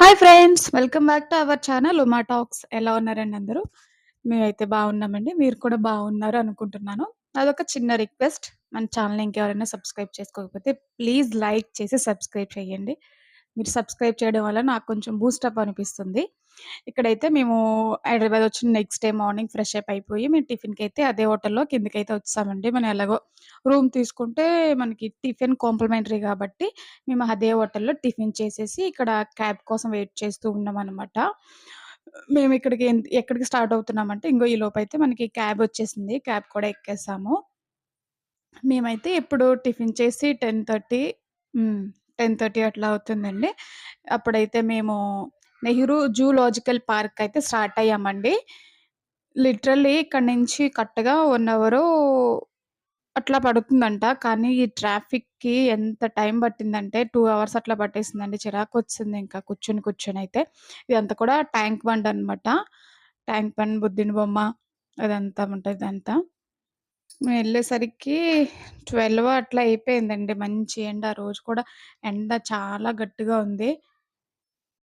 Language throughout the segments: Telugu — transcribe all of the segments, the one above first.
Hi friends! Welcome back to our channel Uma talks. ఎలా ఉన్నారండి అందరూ? మేమైతే బాగున్నామండి. మీరు కూడా బాగున్నారు అనుకుంటున్నాను. అదొక చిన్న రిక్వెస్ట్. మన ఛానల్ ఇంకెవరైనా సబ్స్క్రైబ్ చేసుకోకపోతే ప్లీజ్ లైక్ చేసి సబ్స్క్రైబ్ చేయండి. మీరు సబ్స్క్రైబ్ చేయడం వల్ల నాకు కొంచెం బూస్టప్ అనిపిస్తుంది. ఇక్కడైతే మేము హైదరాబాద్ వచ్చిన next day morning fresh up అయిపోయి మేము టిఫిన్‌కైతే అదే హోటల్‌లో కిందకైతే వచ్చామండి మనం ఎలాగో రూమ్ తీసుకుంటే మనకి టిఫిన్ కాంప్లిమెంటరీ కాబట్టి మేము అదే హోటల్‌లో టిఫిన్ చేసేసి ఇక్కడ క్యాబ్ కోసం వెయిట్ చేస్తూ ఉన్నాం అనమాట మేము ఇక్కడికి ఎక్కడికి స్టార్ట్ అవుతున్నామంటే ఇంకో ఈ లోపైతే మనకి క్యాబ్ వచ్చేసింది. క్యాబ్ కూడా ఎక్కేసాము. మేమైతే ఇప్పుడు టిఫిన్ చేసి 10:30 టెన్ థర్టీ అట్లా అవుతుందండి. అప్పుడైతే మేము నెహ్రూ జూలాజికల్ పార్క్ అయితే స్టార్ట్ అయ్యామండి. లిటరల్లీ ఇక్కడి నుంచి కరెక్ట్‌గా వన్ అవరు అట్లా పడుతుందంట. కానీ ఈ ట్రాఫిక్‌కి ఎంత టైం పట్టిందంటే టూ అవర్స్ అట్లా పట్టేసిందండి. చిరాకు వచ్చింది ఇంకా కూర్చొని అయితే ఇదంతా కూడా ట్యాంక్ బండ్ అనమాట. ట్యాంక్ బండ్, బుద్ధిని బొమ్మ అదంతా ఉంటుంది ఇదంతా. మేమెళ్ళేసరికి 12 అట్లా అయిపోయిందండి. మంచి ఎండ. ఆ రోజు కూడా ఎండ చాలా గట్టిగా ఉంది.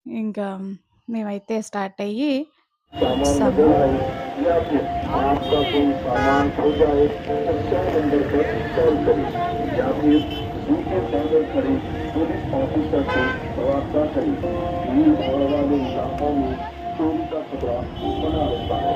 ఇంకా మేమైతే స్టార్ట్ అయ్యి सामान వచ్చేసాము. बदल रही या फिर आपका कोई सामान खो जाए तो चार नंबर पर कॉल करें या फिर दूसरे पैदल खड़े पुलिस ऑफिसर से रब्ता करें भीड़ भाड़ वाले इलाकों में चोरी का खतरा बना रहता है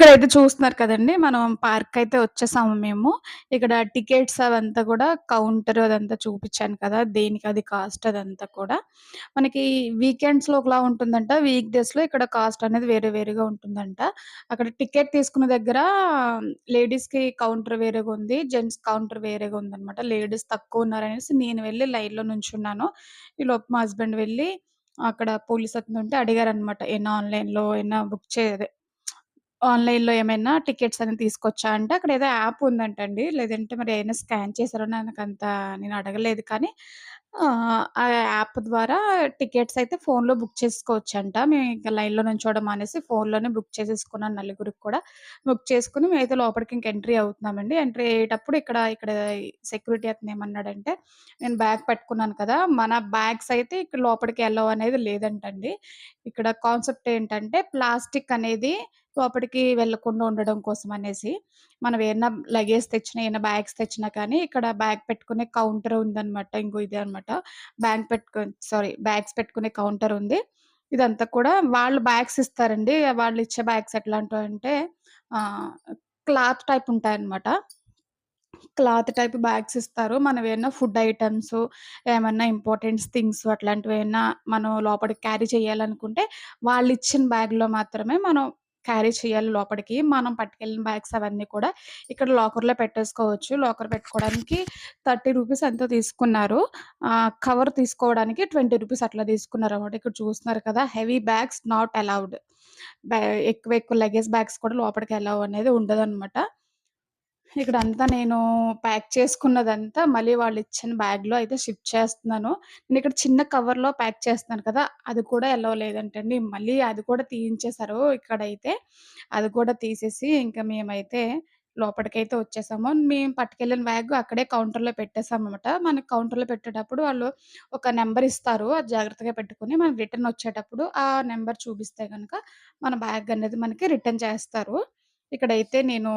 ఇక్కడైతే చూస్తున్నారు కదండి మనం పార్క్ అయితే వచ్చేసాము మేము. ఇక్కడ టికెట్స్ అవంతా కూడా కౌంటర్ అదంతా చూపించాను కదా! దేనికి అది కాస్ట్ అదంతా కూడా. మనకి వీకెండ్స్‌లో ఒకలా ఉంటుందంట. వీక్ డేస్‌లో ఇక్కడ కాస్ట్ అనేది వేరే వేరేగా ఉంటుందంట. అక్కడ టికెట్ తీసుకున్న దగ్గర లేడీస్‌కి కౌంటర్ వేరేగా ఉంది. జెంట్స్ కౌంటర్ వేరేగా ఉందన్నమాట లేడీస్ తక్కువ ఉన్నారనేసి నేను వెళ్ళి లైన్‌లో నుంచున్నాను. లోపు మా హస్బెండ్ వెళ్ళి అక్కడ పోలీస్ అతను ఉంటే అడిగారనమాట. ఏమైనా ఆన్‌లైన్‌లో ఏమైనా బుక్ చేయదే ఆన్‌లైన్‌లో ఏమైనా టికెట్స్ అని తీసుకొచ్చా అంటే అక్కడ ఏదో యాప్ ఉందంటండి. లేదంటే మరి ఏమైనా స్కాన్ చేసారో నాకంత నేను అడగలేదు కానీ ఆహ్, ఆ యాప్ ద్వారా టికెట్స్ అయితే ఫోన్‌లో బుక్ చేసుకోవచ్చంట. మేము ఇంకా లైన్‌లో నుంచోవడం మానేసి ఫోన్‌లోనే బుక్ చేసేసుకున్నాను నలుగురికి కూడా. బుక్ చేసుకొని మేమైతే లోపలికి ఇంక ఎంట్రీ అవుతున్నామండి. ఎంట్రీ అయ్యేటప్పుడు ఇక్కడ ఇక్కడ సెక్యూరిటీ అతను ఏమన్నాడంటే నేను బ్యాగ్ పట్టుకున్నాను కదా! మన బ్యాగ్స్ అయితే ఇక్కడ లోపలికి ఎలో అనేది లేదంటండి. ఇక్కడ కాన్సెప్ట్ ఏంటంటే ప్లాస్టిక్ అనేది లోపటికి వెళ్ళకుండా ఉండడం కోసం అనేసి. మనం ఏమైనా లగేజ్ తెచ్చినా, ఏమైనా బ్యాగ్స్ తెచ్చినా కానీ ఇక్కడ బ్యాగ్ పెట్టుకునే కౌంటర్ ఉందన్నమాట ఇంకో ఇదే అనమాట. బ్యాగ్ పెట్టుకు సారీ బ్యాగ్స్ పెట్టుకునే కౌంటర్ ఉంది. ఇదంతా కూడా వాళ్ళు బ్యాగ్స్ ఇస్తారండి. వాళ్ళు ఇచ్చే బ్యాగ్స్ ఎట్లాంటివంటే అంటే క్లాత్ టైప్ ఉంటాయన్నమాట. క్లాత్ టైప్ బ్యాగ్స్ ఇస్తారు. మనం ఏమైనా ఫుడ్ ఐటెమ్స్, ఏమన్నా ఇంపార్టెంట్ థింగ్స్ అట్లాంటివి ఏమైనా మనం లోపలికి క్యారీ చేయాలనుకుంటే వాళ్ళు ఇచ్చిన బ్యాగ్‌లో మాత్రమే మనం క్యారీ చేయాలి లోపలికి మనం పట్టుకెళ్ళిన బ్యాగ్స్ అవన్నీ కూడా ఇక్కడ లాకర్‌లో పెట్టేసుకోవచ్చు. లాకర్ పెట్టుకోవడానికి 30 రూపీస్ ఎంతో తీసుకున్నారు. కవర్ తీసుకోవడానికి 20 రూపీస్ అట్లా తీసుకున్నారు అనమాట ఇక్కడ చూస్తున్నారు కదా! Heavy bags not allowed. బ్యా ఎక్కువ ఎక్కువ లగేజ్ బ్యాగ్స్ కూడా లోపలికి అలౌ అనేది ఇక్కడ అంతా నేను ప్యాక్ చేసుకున్నదంతా మళ్ళీ వాళ్ళు ఇచ్చిన బ్యాగ్ బ్యాగ్‌లో అయితే షిఫ్ట్ చేస్తున్నాను. నేను ఇక్కడ చిన్న కవర్‌లో ప్యాక్ చేస్తున్నాను కదా! అది కూడా ఎలా లేదంటండి. మళ్ళీ అది కూడా తీయించేశారు ఇక్కడైతే. అది కూడా తీసేసి ఇంకా మేమైతే లోపలికైతే వచ్చేసాము. మేము పట్టుకెళ్ళిన బ్యాగ్ అక్కడే కౌంటర్‌లో పెట్టేసామనమాట. మనకు కౌంటర్‌లో పెట్టేటప్పుడు వాళ్ళు ఒక నెంబర్ ఇస్తారు. అది జాగ్రత్తగా పెట్టుకొని మనం రిటర్న్ వచ్చేటప్పుడు ఆ నెంబర్ చూపిస్తే కనుక మన బ్యాగ్ అనేది మనకి రిటర్న్ చేస్తారు. ఇక్కడైతే నేను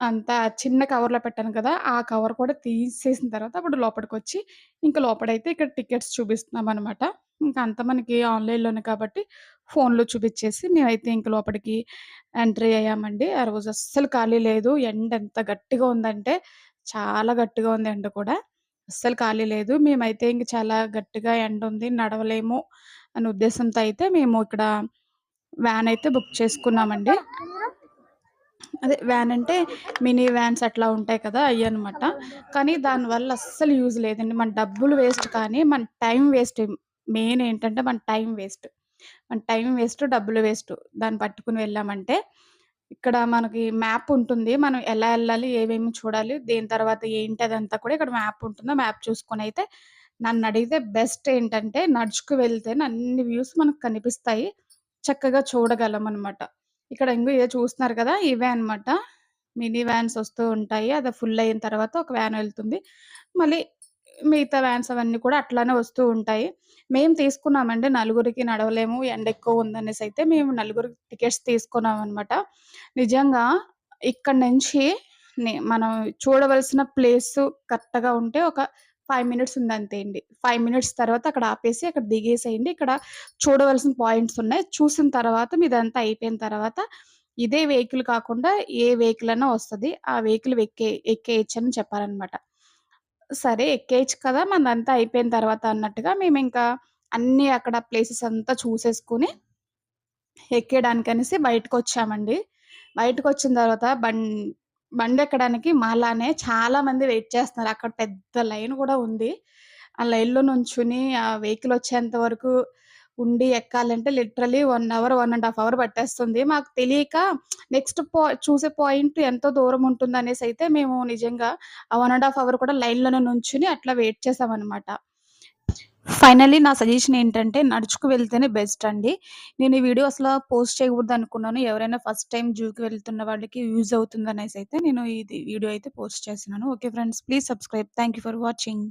అంతా చిన్న కవర్‌లో పెట్టాను కదా! ఆ కవర్ కూడా తీసేసిన తర్వాత అప్పుడు లోపలికి వచ్చి ఇంకా లోపడైతే ఇక్కడ టికెట్స్ చూపిస్తున్నాం అనమాట ఇంక అంతా మనకి ఆన్‌లైన్‌లోనే కాబట్టి ఫోన్‌లో చూపించేసి మేమైతే ఇంక లోపలికి ఎంట్రీ అయ్యామండి. ఆ రోజు అస్సలు ఖాళీ లేదు. ఎండ ఎంత గట్టిగా ఉందంటే చాలా గట్టిగా ఉంది ఎండ కూడా. అస్సలు ఖాళీ లేదు. మేమైతే ఇంక చాలా గట్టిగా ఎండ ఉంది నడవలేము అనే ఉద్దేశంతో అయితే మేము ఇక్కడ వ్యాన్ అయితే బుక్ చేసుకున్నామండి. అదే వ్యాన్ అంటే మినీ వ్యాన్స్ అట్లా ఉంటాయి కదా! అయ్యనమాట. కానీ దానివల్ల అస్సలు యూజ్ లేదండి. మన డబ్బులు వేస్ట్ కానీ మన టైం వేస్ట్. మెయిన్ ఏంటంటే మన టైం వేస్ట్. మన టైం వేస్ట్, డబ్బులు వేస్ట్. దాన్ని పట్టుకొని వెళ్ళామంటే, ఇక్కడ మనకి మ్యాప్ ఉంటుంది. మనం ఎలా వెళ్ళాలి ఏమేమి చూడాలి, దేని తర్వాత ఏంటి అదంతా కూడా ఇక్కడ మ్యాప్ ఉంటుందో మ్యాప్ చూసుకొని అయితే నన్ను అడిగితే బెస్ట్ ఏంటంటే నడుచుకు వెళ్తేనే అన్ని వ్యూస్ మనకు కనిపిస్తాయి. చక్కగా చూడగలం అనమాట ఇక్కడ ఇంగో ఇదే చూస్తున్నారు కదా! ఇవే అనమాట. మినీ వ్యాన్స్ వస్తూ ఉంటాయి. అది ఫుల్ అయిన తర్వాత ఒక వ్యాన్ వెళ్తుంది మళ్ళీ మిగతా వ్యాన్స్ అవన్నీ కూడా అట్లానే వస్తూ ఉంటాయి. మేము తీసుకున్నామండి నలుగురికి నడవలేము, ఎండ ఎక్కువ ఉందనేసైతే మేము నలుగురు టికెట్స్ తీసుకున్నాం అనమాట నిజంగా ఇక్కడ నుంచి మనం చూడవలసిన ప్లేస్ కరెక్ట్‌గా ఉంటే ఒక ఫైవ్ మినిట్స్ ఉందంతే అండి. ఫైవ్ మినిట్స్ తర్వాత అక్కడ ఆపేసి అక్కడ దిగేసేయండి. ఇక్కడ చూడవలసిన పాయింట్స్ ఉన్నాయి. చూసిన తర్వాత మీదంతా అయిపోయిన తర్వాత ఇదే వెహికల్ కాకుండా ఏ వెహికల్ అయినా వస్తుంది ఆ వెహికల్ ఎక్కే ఎక్కేయచ్చు అని చెప్పారనమాట. సరే ఎక్కేయచ్చు కదా! మనదంతా అయిపోయిన తర్వాత అన్నట్టుగా మేము ఇంకా అన్నీ అక్కడ ప్లేసెస్ అంతా చూసేసుకొని వచ్చామండి బయటకు బయటకొచ్చిన తర్వాత బం బండి ఎక్కడానికి మాలానే చాలా మంది వెయిట్ చేస్తున్నారు. అక్కడ పెద్ద లైన్ కూడా ఉంది. ఆ లైన్‌లో నుంచుని ఆ వెహికల్ వచ్చేంత వరకు ఉండి ఎక్కాలంటే literally one hour, one and half hour పట్టేస్తుంది. మాకు తెలియక నెక్స్ట్ పా చూసే పాయింట్ ఎంతో దూరం ఉంటుంది అనేసి అయితే మేము నిజంగా ఆ వన్ అండ్ హాఫ్ అవర్ కూడా లైన్‌లోనే నుంచుని అట్లా వెయిట్ చేసామన్నమాట ఫైనల్లీ నా సజెషన్ ఏంటంటే నడుచుకు వెళ్తేనే బెస్ట్ అండి. నేను ఈ వీడియో అసలు పోస్ట్ చేయకూడదు అనుకున్నాను ఎవరైనా ఫస్ట్ టైం జూకి వెళ్తున్న వాళ్ళకి యూజ్ అయితే నేను ఇది వీడియో అయితే పోస్ట్ చేసినాను okay friends please subscribe. Thank you for watching.